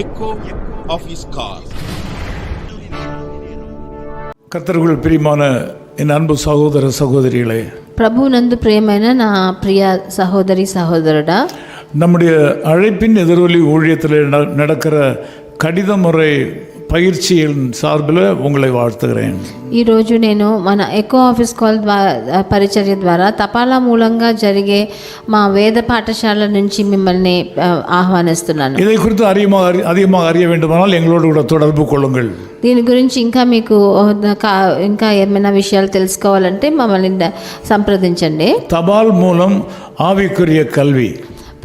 Echo of இஸ் கார் கத்தர்கள் பிரியமான என் அன்பு சகோதர சகோதரிகளே பிரபுநந்து பிரேமைன நான் பிரியா சகோதரி சகோதரடா. நம்முடைய அழைப்பின் எதிரொலி ஊழியத்தில் நடக்கிற கடித முறை பயிற்சியின் சார்பில் உங்களை வாழ்த்துகிறேன் ఈరోజు నేను మన ఎకో ఆఫీస్ కాల్ ద్వారా పరిచర్య ద్వారా తపాలా మూలంగా జరిగే మా వేద పాఠశాల నుంచి మిమ్మల్ని ఆ, ఆహ్వానిస్తున్నాను இதை குறித்து அதிகமாக அறி அதிகமாக அறிய வேண்டுமானால் எங்களோடு கூட தொடர்பு கொள்ளுங்கள் దీని గురించి ఇంకా మీకు ఆ, కా- ఇంకా ఏమైనా విషయాలు తెలుసుకోవాలంటే మమ్మల్ని ద- సంప్రదించండి தபால் மூலம் ஆவிக்குரிய கல்வி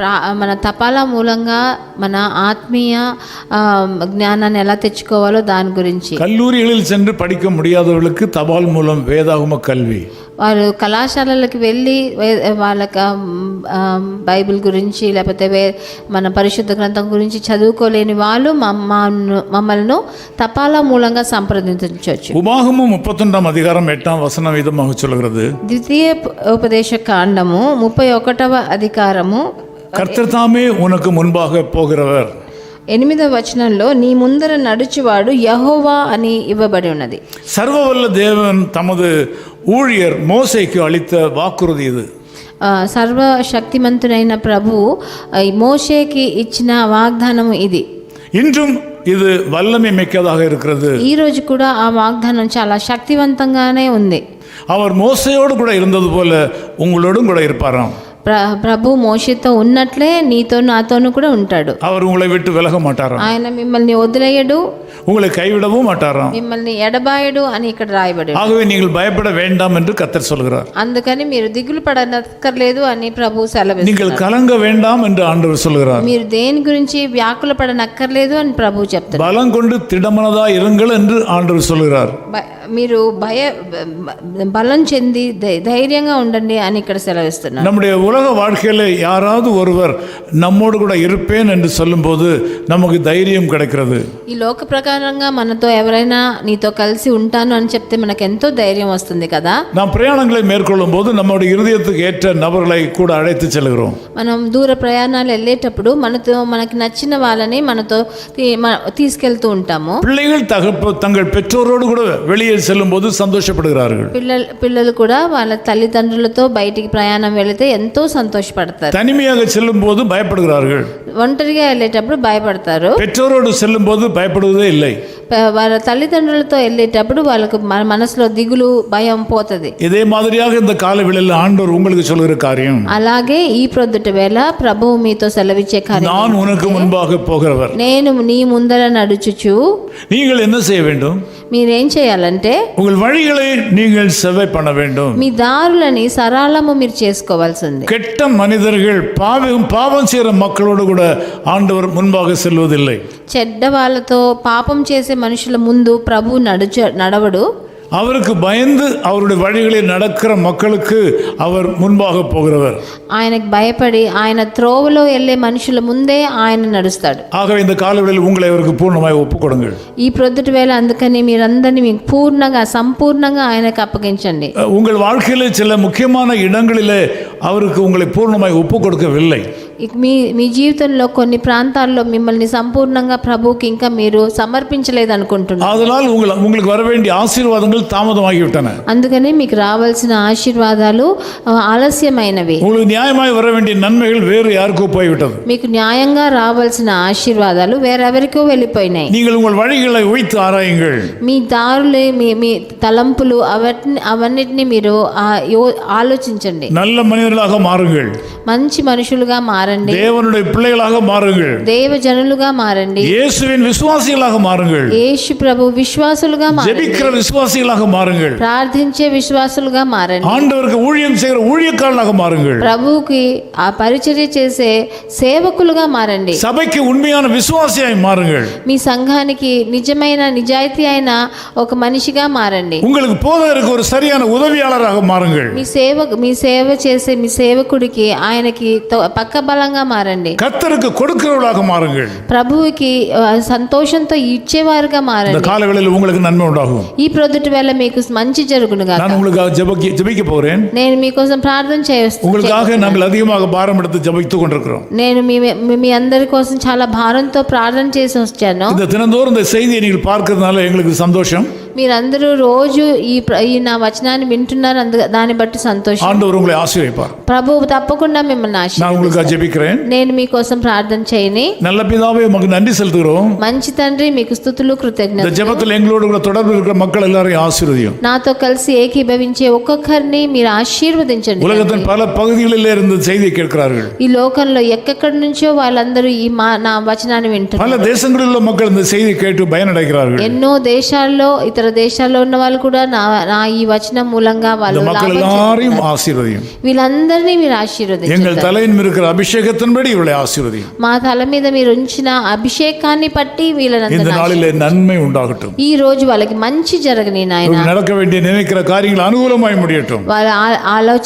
ప్రా మన తపాలా మూలంగా మన ఆత్మీయ ఆ, జ్ఞానాన్ని ఎలా తెచ్చుకోవాలో దాని గురించి கல்லூரிகளில் சென்று படிக்க முடியாதவர்களுக்கு தபால் மூலம் வேதாகம கல்வி వారు కళాశాలలకు వెళ్ళి వే- వాళ్ళకి ఆ, ఆ, బైబిల్ గురించి లేకపోతే వే మన పరిశుద్ధ గ్రంథం గురించి చదువుకోలేని వాళ్ళు మమ్మల్ని మమ్మల్ని తపాలా మూలంగా సంప్రదించవచ్చు உபாகமும் முப்பத்தொன்றாம் அதிகாரம் எட்டாம் வசனம் விதமாக சொல்கிறது ద్వితీయ ఉపదేశ కాండము ముప్పై ఒకటవ అధికారము கர்த்தர் தாமே உனக்கு முன்பாக போகிறவர் ఎనిమిదవ వచనంలో నీ ముందర నడుచువాడు యహోవా అని ఇవ్వబడి ఉన్నది சர்வவல்ல தேவன் தமது ஊழியர் மோசேக்கு அளித்த வாக்குறுதி இது ఆ, సర్వశక్తిమంతుడైన ప్రభు ఆ, ఈ మోషేకి ఇచ్చిన వాగ్దానము ఇది இன்றும் இது வல்லமை மிக்கதாக இருக்கிறது ఈ రోజు కూడా ఆ వాగ్దానం చాలా శక్తివంతంగానే ఉంది அவர் மோசையோடு கூட இருந்தது போல உங்களோடும் கூட இருப்பாராம் ప్ర ప్రభు మోషతో ఉన్నట్లే నీతో నాతోను కూడా ఉంటాడు அவர் உங்களை விட்டு விலக மாட்டாராம் ఆయన మిమ్మల్ని వదిలేయడు உங்களை கைவிடவும் மாட்டாராம் మిమ్మల్ని ఎడబాయడు అని ఇక్కడ రాయబడి ఉంది. ஆகவே நீங்கள் பயப்பட வேண்டாம் என்று கர்த்தர் சொல்கிறார் అందుకని మీరు దిగులు పడనక్కర్లేదు అని ప్రభు సెలవు நீங்கள் கலங்க வேண்டாம் என்று ஆண்டவர் சொல்கிறார் మీరు దేని గురించి వ్యాకుల పడనక్కర్లేదు అని ప్రభు చెప్తారు பலம் கொண்டு திடமனதா இருங்கள் என்று ஆண்டவர் சொல்கிறார் బ- మీరు భయ బ- బలం చెంది ధై- ధైర్యంగా ఉండండి అని ఇక్కడ సెలవిస్తున్నారు நம்முடைய உலக வாழ்க்கையில் யாராவது ஒருவர் நம்மோடு கூட இருப்பேன் என்று சொல்லும்போது நமக்கு தைரியம் கிடைக்கிறது ఈ లోక ప్రకారంగా మనతో ఎవరైనా నీతో కలిసి ఉంటాను అని చెప్తే మనకు ఎంతో ధైర్యం వస్తుంది కదా நாம் பிரயாணங்களை மேற்கொள்ளும் போது நம்முடைய இருதயத்துக்கு ஏற்ற நபர்களை கூட அழைத்து செல்கிறோம் మనం దూర ప్రయాణాలు వెళ్ళేటప్పుడు మనతో మనకి నచ్చిన వాళ్ళని మనతో తీ- మ- తీసుకెళ్తూ ఉంటాము பிள்ளைகள் தகப்ப தங்கள் பெற்றோரோடு கூட வெளியே செல்லும் போது சந்தோஷப்படுகிறார்கள் పిల్లలు పిల్లలు కూడా వాళ్ళ తల్లిదండ్రులతో బయటికి ప్రయాణం వెళితే ఎంతో సంతోషపడతారు தனிமையாக செல்லும் போது பயப்படுகிறார்கள் ఒంటరిగా వెళ్ళేటప్పుడు భయపడతారు பெற்றோரோடு செல்லும் போது பயப்படுவதே இல்லை ప- వాళ్ళ తల్లిదండ్రులతో వెళ్ళేటప్పుడు వాళ్ళకు మన మనసులో దిగులు భయం పోతుంది இதே மாதிரியாக இந்த காலவெளியில் ஆண்டவர் உங்களுக்கு சொல்கிற காரியம் అలాగే ఈ ప్రొద్దుట వేళ ప్రభువు మీతో సెలవిచ్చే కార్యం நான் உனக்கு முன்பாக போகிறவர் నేను నీ ముందర నడుచుచు நீங்கள் என்ன செய்ய வேண்டும் మీరేం చేయాలంటే உங்கள் வழிகளை நீங்கள் செவ்வை பண்ண வேண்டும் మీ దారులని సరళము మీరు చేసుకోవాల్సి ఉంది கெட்ட மனிதர்கள் பாவம் பாவம் செய்கிற மக்களோடு கூட ஆண்டவர் முன்பாக செல்வதில்லை చెడ్డ వాళ్ళతో పాపం చేసే మనుషుల ముందు ప్రభు నడుచ నడవడు அவருக்கு பயந்து அவருடைய வழிகளில் நடக்கிற மக்களுக்கு அவர் முன்பாக போகிறவர் ఆయనకు భయపడి ఆయన త్రోవలో వెళ్ళే మనుషుల ముందే ఆయన నడుస్తాడు ஆகவே இந்த காலவெளியில் உங்களை அவருக்கு பூர்ணமாய் ஒப்புக் கொடுங்கள் ఈ ప్రొద్దుటి వేళ అందుకని మీరందరినీ మీకు పూర్ణంగా సంపూర్ణంగా ఆయనకు అప్పగించండి அஹ், உங்கள் வாழ்க்கையில் சில முக்கியமான இடங்களிலே அவருக்கு உங்களை பூர்ணமாய் ஒப்புக் கொடுக்கவில்லை ఇక మీ మీ జీవితంలో కొన్ని ప్రాంతాల్లో మిమ్మల్ని సంపూర్ణంగా ప్రభువుకి ఇంకా మీరు సమర్పించలేదు అనుకుంటున్నారు அதனால் உங்கள் உங்களுக்கு வர வேண்டிய ஆசீர்வாதங்கள் தாமதமாகிவிட்டன అందుకని మీకు రావాల్సిన ఆశీర్వాదాలు ఆ, ఆలస్యమైనవి உங்களுக்கு நியாயமாய் வர வேண்டிய நன்மைகள் வேறு யாருக்கோ போய்விட்டது మీకు న్యాయంగా రావాల్సిన ఆశీర్వాదాలు వేరెవరికో వెళ్ళిపోయినాయి நீங்கள் உங்கள் வழிகளை வைத்து ஆராயுங்கள் మీ దారులు మీ మీ తలంపులు అవన్నీ అవన్నిటిని మీరు ఆ, యో- ఆలోచించండి நல்ல மனிதர்களாக மாறுங்கள் మంచి మనుషులుగా మారండి தேவனுடைய பிள்ளைகளாக மாறுங்கள் దేవజనులుగా మారండి இயேசுவின் விசுவாசிகளாக மாறுங்கள் యేసు ప్రభు విశ్వాసులుగా మారండి ஜெபிக்கிற விசுவாசிகளாக மாறுங்கள் ప్రార్థించే విశ్వాసులుగా మారండి ஆண்டவருக்கு ஊழியம் செய்கிற ஊழியக்காரனாக மாறுங்கள் ప్రభువుకి ఆ పరిచర్య చేసే సేవకులుగా మారండి சபைக்கு உண்மையான விசுவாசியாய் மாறுங்கள் మీ సంఘానికి నిజమైన నిజాయితీ అయిన ఒక మనిషిగా మారండి உங்களுக்கு போதகருக்கு ஒரு சரியான உதவியாளராக மாறுங்கள் మీ సేవ మీ సేవ చేసే మీ సేవకుడికి ఆయనకి తో- పక్క బల గలంగా మారండి கத்தருக்கு கொடுக்கிறவர்களாக மாறுங்கள் ప్రభువుకి ఆ, సంతోషంతో ఇచ్చేవారుగా இந்த మారండి காலங்களில் உங்களுக்கு நன்மை உண்டாகும் ఈ ప్రొద్దుటి వేళ మీకు మంచి జరుగునుగా நான் உங்களுக்காக ஜெபிக்க ஜெபிக்க போகிறேன் నేను మీకోసం ప్రార్థన చేస్తాను உங்களுக்காக நாங்கள் அதிகமாக பாரம் எடுத்து ஜெபித்துக் கொண்டிருக்கிறோம் నేను మీ మీ- మీ అందరి కోసం చాలా భారంతో ప్రార్థన చేసి వచ్చాను இந்த தினந்தோறும் இந்த செய்தியை நீங்கள் பார்க்கறதுனால எங்களுக்கு சந்தோஷம் మీరందరూ రోజు ఈ ప్ర- ఈ నా వచనాన్ని వింటున్నారు అందు దాన్ని బట్టి సంతోషం ஆண்டவர் உங்களை ஆசீர்வதிப்பார் ప్రభువు తప్పకుండా మిమ్మల్ని ఆశ நான் உங்களுக்காக ஜெபிக்கிறேன் నేను మీకోసం ప్రార్థన చేయని நல்ல பிதாவே உமக்கு நன்றி செலுத்துகிறோம் మంచి తండ్రి మీకు స్థుతులు இந்த కృతజ్ఞత ஜெபத்தில் எங்களோடு கூட தொடர்பு இருக்கிற மக்கள் எல்லாரையும் ஆசீர்வதியும் నాతో కలిసి ఏకీభవించే ఒక్కొక్కరిని మీరు ఆశీర్వదించండి உலகத்தின் பல பகுதிகளில் இருந்து செய்தியை கேட்கிறார்கள் ఈ లోకంలో ఎక్కడి నుంచో వాళ్ళందరూ ఈ మా నా వచనాన్ని వింటున్నారు பல தேசங்களில் உள்ள மக்கள் இந்த செய்தியை கேட்டு பயனடைகிறார்கள் ఎన్నో దేశాల్లో ఇతర దేశాల్లో ఉన్న వాళ్ళు కూడా నా నా ఈ వచనం మూలంగా இந்த వాళ్ళు மக்கள் లాభం எல்லாரையும் ஆசீர்வதியும் చెందుతారు. వీళ్ళందరినీ మీరు ఆశీర్వదించండి எங்கள் தலையின் மேல் இருக்கிற அபிஷேகத்தின்படி இவளை ஆசீர்வதியும் మా తల మీద మీరు ఉంచిన అభిషేకాన్ని పట్టి இந்த వీళ్ళనందరూ நாளிலே நன்மை உண்டாகட்டும் ఈ రోజు వాళ్ళకి మంచి జరగని నాయన இவர்கள் நடக்க வேண்டிய நினைக்கிற காரியங்கள் அனுகூலமாய் முடியட்டும் వాళ్ళు ఆ- ఆలోచిస్తున్న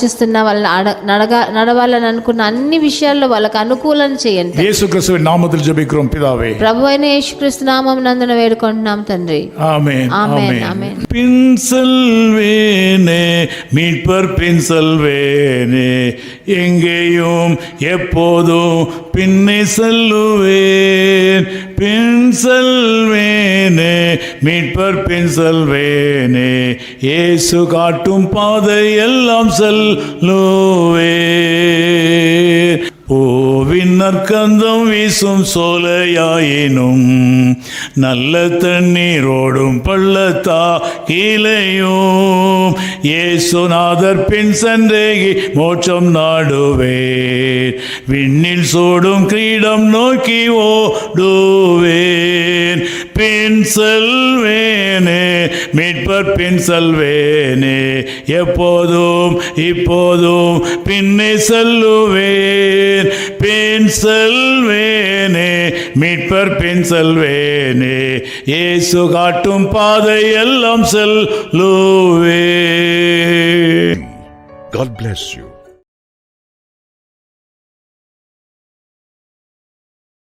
వాళ్ళని అడ- నడగ నడవాలని అనుకున్న అన్ని విషయాల్లో వాళ్ళకి అనుకూలం చేయండి இயேசு கிறிஸ்துவின் நாமத்தில் ஜெபிக்கிறோம் பிதாவே ప్రభు అయిన యేసుక్రీస్తు నామం నందున వేడుకుంటున్నాం తండ్రి ஆமென் ஆமென், ஆமென் ஆமென். பின் செல்வேனே மீட்பர் பின் செல்வேனே எங்கேயும் எப்போதும் பின்னே செல்லுவேன். பின் செல்வேனே மீட்பர் பின் செல்வேனே இயேசு காட்டும் பாதை எல்லாம் செல்லுவேன். பூவின் நற்கந்தம் வீசும் சோலையாயினும் நல்ல தண்ணீரோடும் பள்ளத்தா கீழையும். ஏசுநாதர் பின் சந்தேகி மோட்சம் நாடுவே விண்ணில் சோடும் கிரீடம் நோக்கி ஓடுவேன். பின் செல்வேனே மீட்பர் பின் செல்வேனே எப்போதும் இப்போதும் பின்னே செல்லுவேன். பின் செல்வேனே மீட்பர் பின் செல்வேனே இயேசு காட்டும் பாதை எல்லாம் செல்லுவே God bless you.